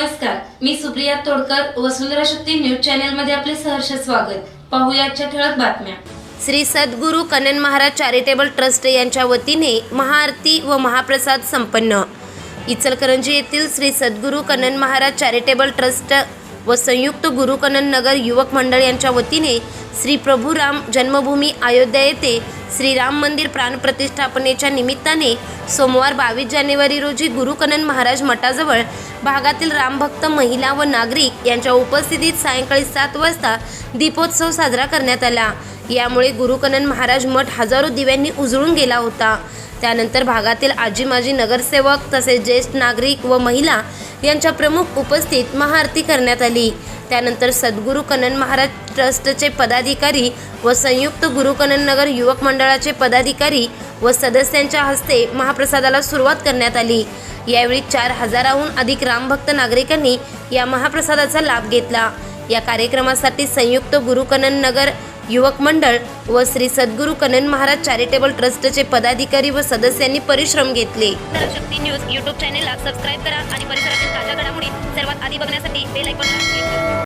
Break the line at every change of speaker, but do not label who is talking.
नमस्कार मी सुप्रिया तोडकर वसुंधरा शक्ती न्यूज चॅनलमध्ये आपले सहर्ष स्वागत. पाहुयाच्या ठळक बातम्या.
श्री सद्गुरू कनन महाराज चॅरिटेबल ट्रस्ट यांच्या वतीने महाआरती व महाप्रसाद संपन्न. इचलकरंजी येथील श्री सद्गुरू कनन महाराज चॅरिटेबल ट्रस्ट व संयुक्त गुरुकनन नगर युवक मंडळ यांच्या वतीने श्री प्रभुराम जन्मभूमी अयोध्या येथे श्रीराम मंदिर प्राणप्रतिष्ठापनेच्या निमित्ताने सोमवार बावीस जानेवारी रोजी गुरुकनन महाराज मठाजवळ भागातील रामभक्त महिला व नागरिक यांच्या उपस्थितीत सायंकाळी सात वाजता दीपोत्सव साजरा करण्यात आला. यामुळे गुरुकनन महाराज मठ हजारो दिव्यांनी उजळून गेला होता. त्यानंतर भागातील आजी माजी नगरसेवक तसेच ज्येष्ठ नागरिक व महिला यांच्या प्रमुख उपस्थित महाआरती करण्यात आली. त्यानंतर सद्गुरू कनन महाराज ट्रस्टचे पदाधिकारी व संयुक्त गुरु कनन नगर युवक मंडळाचे पदाधिकारी व सदस्यांच्या हस्ते महाप्रसादाला सुरुवात करण्यात आली. यावेळी चार हजाराहून अधिक रामभक्त नागरिकांनी या महाप्रसादाचा लाभ घेतला. या कार्यक्रमासाठी संयुक्त गुरुकनन नगर युवक मंडळ व श्री सद्गुरू कनन महाराज चॅरिटेबल ट्रस्टचे पदाधिकारी व सदस्यांनी परिश्रम घेतले. शक्ती न्यूज युट्यूब चॅनेलला सबस्क्राईब करा आणि परिसरातील ताज्या घडामोडी सर्वात आधी बघण्यासाठी बेल ऐकून